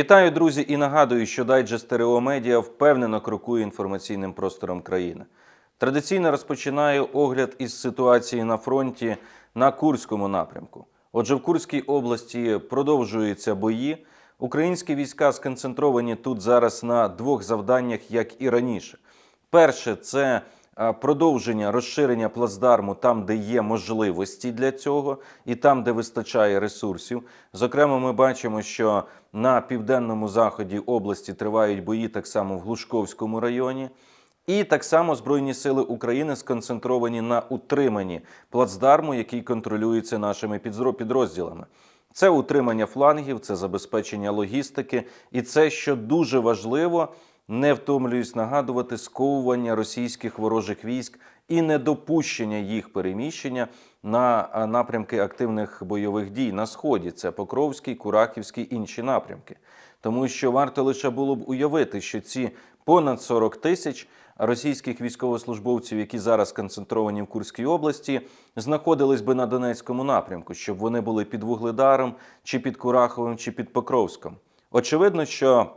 Вітаю, друзі, і нагадую, що дайджест Стерео Медіа впевнено крокує інформаційним простором країни. Традиційно розпочинаю огляд із ситуації на фронті на Курському напрямку. Отже, в Курській області продовжуються бої. Українські війська сконцентровані тут зараз на двох завданнях, як і раніше. Перше це продовження розширення плацдарму там, де є можливості для цього, і там, де вистачає ресурсів. Зокрема, ми бачимо, що на південному заході області тривають бої так само в Глушковському районі. І так само Збройні сили України сконцентровані на утриманні плацдарму, який контролюється нашими підрозділами. Це утримання флангів, це забезпечення логістики, і це, що дуже важливо, не втомлююсь нагадувати сковування російських ворожих військ і недопущення їх переміщення на напрямки активних бойових дій на сході. Це Покровський, Курахівський, інші напрямки. Тому що варто лише було б уявити, що ці понад 40 тисяч російських військовослужбовців, які зараз концентровані в Курській області, знаходились би на Донецькому напрямку, щоб вони були під Вугледаром, чи під Кураховим, чи під Покровськом. Очевидно, що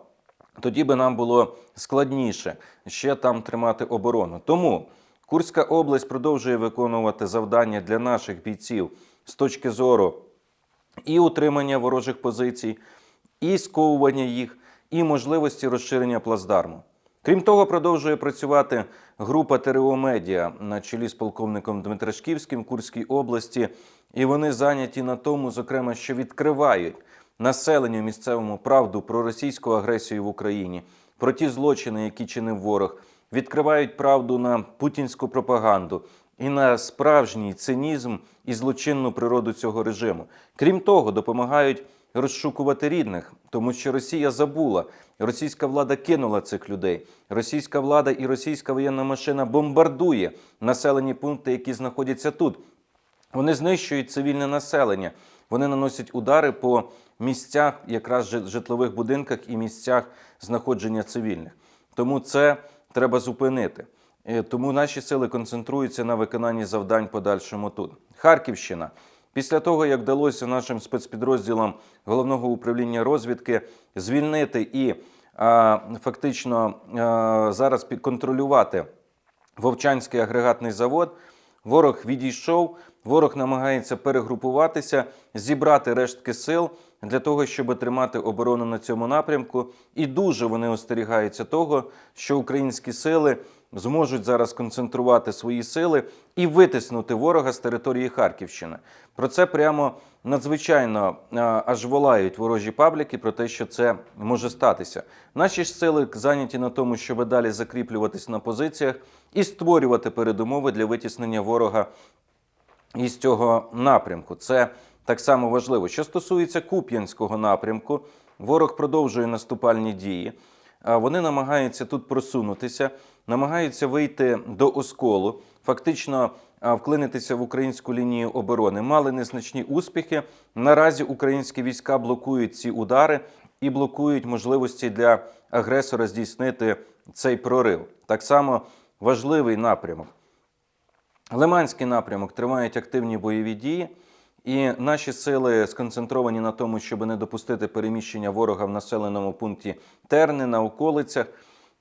тоді би нам було складніше ще там тримати оборону. Тому Курська область продовжує виконувати завдання для наших бійців з точки зору і утримання ворожих позицій, і сковування їх, і можливості розширення плацдарму. Крім того, продовжує працювати група ТРО Медіа на чолі з полковником Дмитрашківським Курській області, і вони зайняті на тому, зокрема, що відкривають населенню місцевому правду про російську агресію в Україні, про ті злочини, які чинив ворог, відкривають правду на путінську пропаганду і на справжній цинізм і злочинну природу цього режиму. Крім того, допомагають розшукувати рідних, тому що Росія забула, російська влада кинула цих людей. Російська влада і російська воєнна машина бомбардує населені пункти, які знаходяться тут. Вони знищують цивільне населення. Вони наносять удари по місцях, якраз житлових будинках і місцях знаходження цивільних. Тому це треба зупинити. Е, Тому наші сили концентруються на виконанні завдань подальшому тут. Харківщина. Після того, як вдалося нашим спецпідрозділам головного управління розвідки звільнити і а, фактично а, зараз під- контролювати Вовчанський агрегатний завод. Ворог відійшов, ворог намагається перегрупуватися, зібрати рештки сил для того, щоб тримати оборону на цьому напрямку. І дуже вони остерігаються того, що українські сили зможуть зараз концентрувати свої сили і витиснути ворога з території Харківщини. Про це прямо надзвичайно а, аж волають ворожі пабліки про те, що це може статися. Наші ж сили зайняті на тому, щоб далі закріплюватись на позиціях і створювати передумови для витіснення ворога із цього напрямку. Це так само важливо. Що стосується Куп'янського напрямку, ворог продовжує наступальні дії. Вони намагаються тут просунутися, намагаються вийти до осколу, фактично вклинитися в українську лінію оборони. Мали незначні успіхи. Наразі українські війська блокують ці удари і блокують можливості для агресора здійснити цей прорив. Так само важливий напрямок. Лиманський напрямок тривають активні бойові дії, і наші сили сконцентровані на тому, щоб не допустити переміщення ворога в населеному пункті Терни на околицях.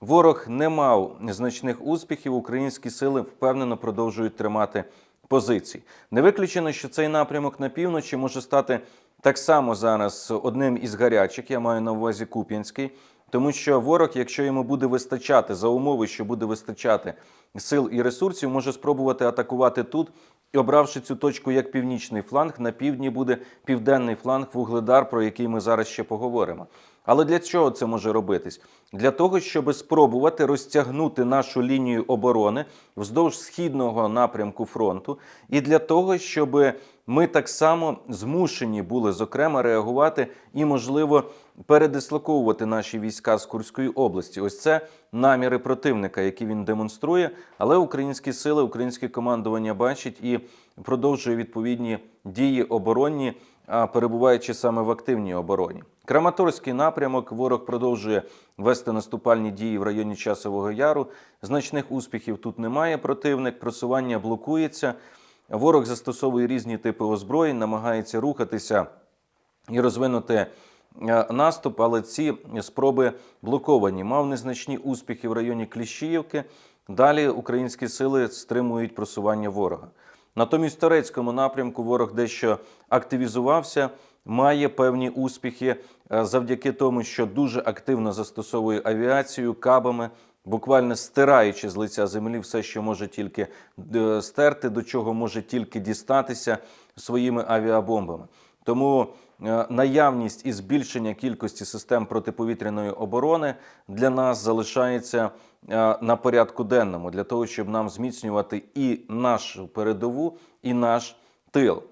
Ворог не мав значних успіхів. Українські сили впевнено продовжують тримати позиції. Не виключено, що цей напрямок на півночі може стати так само зараз одним із гарячих. Я маю на увазі Куп'янський. Тому що ворог, якщо йому буде вистачати за умови, що буде вистачати сил і ресурсів, може спробувати атакувати тут. І обравши цю точку як північний фланг, на півдні буде південний фланг Вугледар, про який ми зараз ще поговоримо. Але для чого це може робитись? Для того, щоб спробувати розтягнути нашу лінію оборони вздовж східного напрямку фронту, і для того, щоб ми так само змушені були зокрема реагувати і, можливо, передислоковувати наші війська з Курської області. Ось це наміри противника, які він демонструє. Але українські сили, українське командування бачить і продовжує відповідні дії оборонні, перебуваючи саме в активній обороні. Краматорський напрямок ворог продовжує вести наступальні дії в районі Часового Яру. Значних успіхів тут немає. Противник просування блокується. Ворог застосовує різні типи озброєнь, намагається рухатися і розвинути е, наступ, але ці спроби блоковані. Мав незначні успіхи в районі Кліщіївки. Далі українські сили стримують просування ворога. Натомість в турецькому напрямку ворог дещо активізувався, має певні успіхи е, завдяки тому, що дуже активно застосовує авіацію кабами, буквально стираючи з лиця землі все, що може тільки е, стерти, до чого може тільки дістатися своїми авіабомбами. Тому е, наявність і збільшення кількості систем протиповітряної оборони для нас залишається е, на порядку денному для того, щоб нам зміцнювати і нашу передову, і наш тил.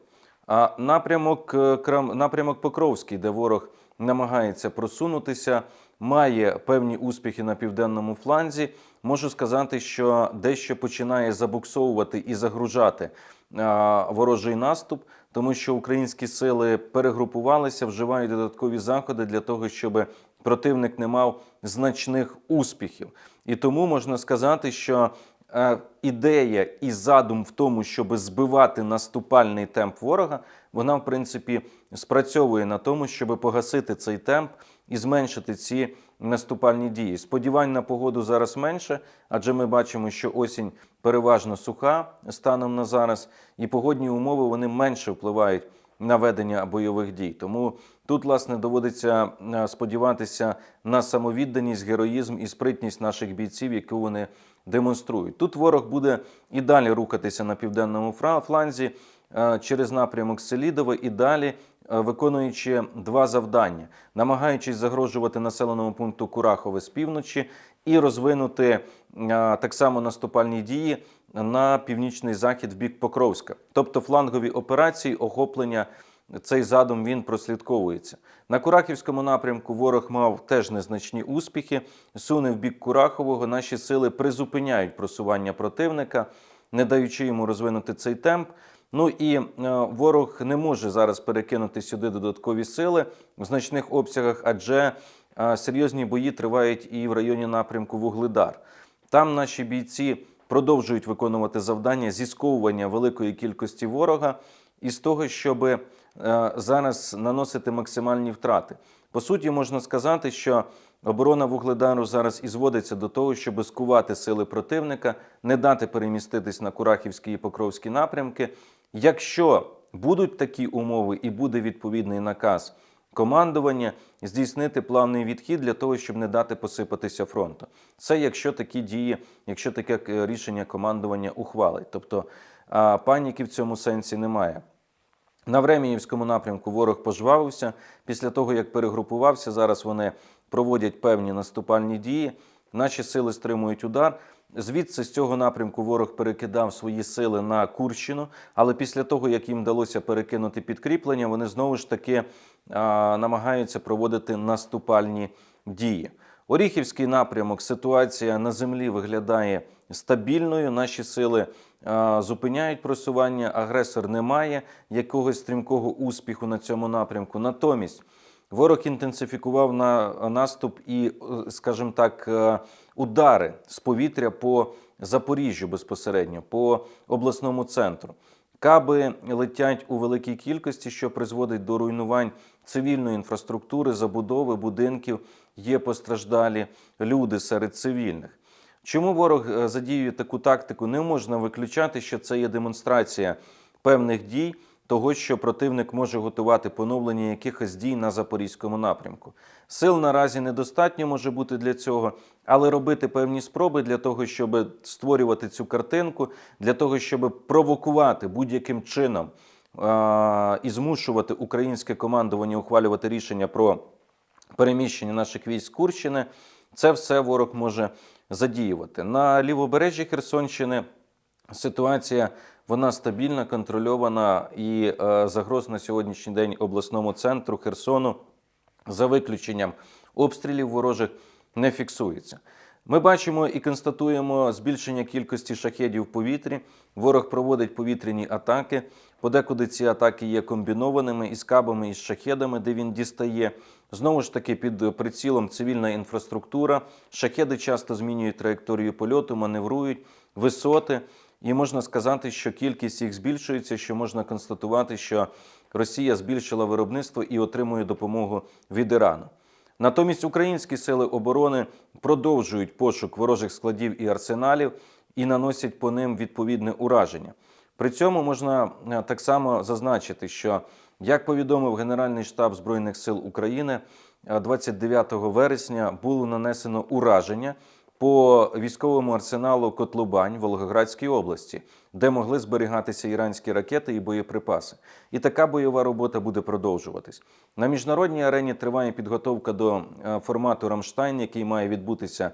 А напрямок, е, напрямок Покровський, де ворог намагається просунутися, має певні успіхи на південному фланзі. Можу сказати, що дещо починає забуксовувати і загружати ворожий наступ, тому що українські сили перегрупувалися, вживають додаткові заходи для того, щоб противник не мав значних успіхів. І тому можна сказати, що е, ідея і задум в тому, щоб збивати наступальний темп ворога, вона в принципі спрацьовує на тому, щоб погасити цей темп і зменшити ці наступальні дії. Сподівань на погоду зараз менше, адже ми бачимо, що осінь переважно суха станом на зараз, і погодні умови вони менше впливають на ведення бойових дій. Тому тут, власне, доводиться е, сподіватися на самовідданість, героїзм і спритність наших бійців, яку вони демонструють. Тут ворог буде і далі рухатися на південному фланзі е, через напрямок Селідове і далі. Е, Виконуючи два завдання, намагаючись загрожувати населеному пункту Курахове з півночі і розвинути е, так само наступальні дії на північний захід в бік Покровська, тобто флангові операції, охоплення. Цей задум він прослідковується на Курахівському напрямку. Ворог мав теж незначні успіхи. Суне в бік Курахового. Наші сили призупиняють просування противника, не даючи йому розвинути цей темп. Ну і е, ворог не може зараз перекинути сюди додаткові сили в значних обсягах, адже е, серйозні бої тривають і в районі напрямку Вугледар. Там наші бійці продовжують виконувати завдання зі сковування великої кількості ворога і з того, щоб е, зараз наносити максимальні втрати. По суті, можна сказати, що оборона Вугледару зараз і зводиться до того, щоб скувати сили противника, не дати переміститись на Курахівський і Покровський напрямки. Якщо будуть такі умови і буде відповідний наказ командування здійснити плавний відхід для того, щоб не дати посипатися фронту. Це якщо такі дії, якщо таке е, рішення командування ухвалить. Тобто паніки в цьому сенсі немає. На Времіївському напрямку ворог пожвавився. Після того, як перегрупувався, зараз вони проводять певні наступальні дії. Наші сили стримують удар. Звідси з цього напрямку ворог перекидав свої сили на Курщину, але після того, як їм вдалося перекинути підкріплення, вони знову ж таки а, намагаються проводити наступальні дії. Оріхівський напрямок ситуація на землі виглядає стабільною. Наші сили а, зупиняють просування. Агресор не має якогось стрімкого успіху на цьому напрямку. Натомість ворог інтенсифікував на наступ і, е, скажімо так, е, удари з повітря по Запоріжжю безпосередньо, по обласному центру. Каби летять у великій кількості, що призводить до руйнувань цивільної інфраструктури, забудови, будинків. Є постраждалі люди серед цивільних. Чому ворог е, задіює таку тактику? Не можна виключати, що це є демонстрація певних дій, того, що противник може готувати поновлення якихось дій на запорізькому напрямку. Сил наразі недостатньо може бути для цього, але робити певні спроби для того, щоб створювати цю картинку, для того, щоб провокувати будь-яким чином а, і змушувати українське командування ухвалювати рішення про переміщення наших військ Курщини, це все ворог може задіювати. На лівобережжі Херсонщини ситуація вона стабільна, контрольована і е, загроз на сьогоднішній день обласному центру Херсону за виключенням обстрілів ворожих не фіксується. Ми бачимо і констатуємо збільшення кількості шахедів в повітрі. Ворог проводить повітряні атаки. Подекуди ці атаки є комбінованими із кабами і з шахедами, де він дістає. Знову ж таки, під прицілом цивільна інфраструктура. Шахеди часто змінюють траєкторію польоту, маневрують висоти. І можна сказати, що кількість їх збільшується, що можна констатувати, що Росія збільшила виробництво і отримує допомогу від Ірану. Натомість українські сили оборони продовжують пошук ворожих складів і арсеналів і наносять по ним відповідне ураження. При цьому можна е, так само зазначити, що як повідомив Генеральний штаб Збройних сил України, е, 29 вересня було нанесено ураження по військовому арсеналу Котлубань Волгоградській області, де могли зберігатися іранські ракети і боєприпаси. І така бойова робота буде продовжуватись. На міжнародній арені триває підготовка до е, формату Рамштайн, який має відбутися е,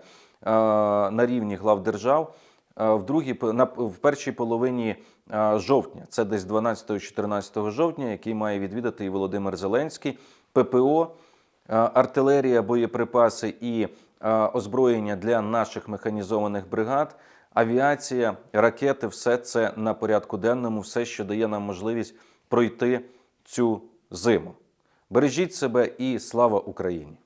на рівні глав держав. Е, В другій в першій половині жовтня, це десь 12-14 жовтня, який має відвідати і Володимир Зеленський, ППО, артилерія, боєприпаси і озброєння для наших механізованих бригад, авіація, ракети все це на порядку денному, все, що дає нам можливість пройти цю зиму. Бережіть себе і слава Україні!